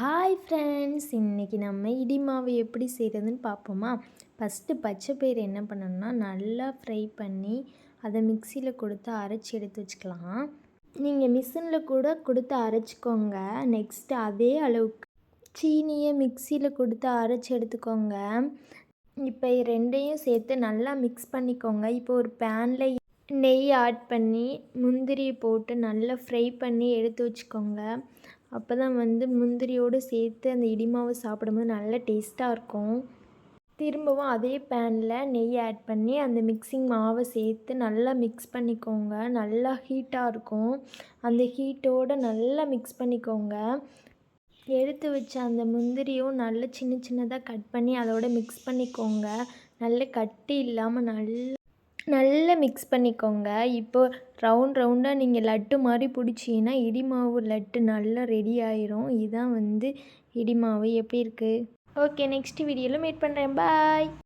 Hi friends இன்றைக்கி நம்ம இடி மாவு எப்படி செய்கிறதுன்னு பார்ப்போமா? ஃபஸ்ட்டு பச்சை பயிர் என்ன பண்ணணும்னா நல்லா ஃப்ரை பண்ணி அதை மிக்சியில் கொடுத்து அரைச்சி எடுத்து வச்சுக்கலாம். நீங்கள் மிஷினில் கூட கொடுத்து அரைச்சிக்கோங்க. நெக்ஸ்ட்டு அதே அளவுக்கு சீனியை மிக்சியில் கொடுத்து அரைச்சி எடுத்துக்கோங்க. இப்போ ரெண்டையும் சேர்த்து நல்லா மிக்ஸ் பண்ணிக்கோங்க. இப்போ ஒரு பேனில் நெய் ஆட் பண்ணி முந்திரியை போட்டு நல்லா ஃப்ரை பண்ணி எடுத்து வச்சுக்கோங்க. அப்போ தான் வந்து முந்திரியோடு சேர்த்து அந்த இடிமாவை சாப்பிடும்போது நல்ல டேஸ்ட்டாக இருக்கும். திரும்பவும் அதே பேனில் நெய் ஆட் பண்ணி அந்த மிக்சிங் மாவை சேர்த்து நல்லா மிக்ஸ் பண்ணிக்கோங்க. நல்லா ஹீட்டாக இருக்கும். அந்த ஹீட்டோடு நல்லா மிக்ஸ் பண்ணிக்கோங்க. எடுத்து வச்ச அந்த முந்திரியும் நல்லா சின்ன சின்னதாக கட் பண்ணி அதோட மிக்ஸ் பண்ணிக்கோங்க. நல்ல கட்டி இல்லாமல் நல்ல நல்லா மிக்ஸ் பண்ணிக்கோங்க. இப்போ ரவுண்ட் ரவுண்டாக நீங்கள் லட்டு மாதிரி பிடிச்சிங்கன்னா இடி மாவு லட்டு நல்லா ரெடி ஆயிரும். இதுதான் வந்து இடி மாவு. எப்படி இருக்குது ஓகே நெக்ஸ்ட் வீடியோவில் மீட் பண்ணுறேன் பாய்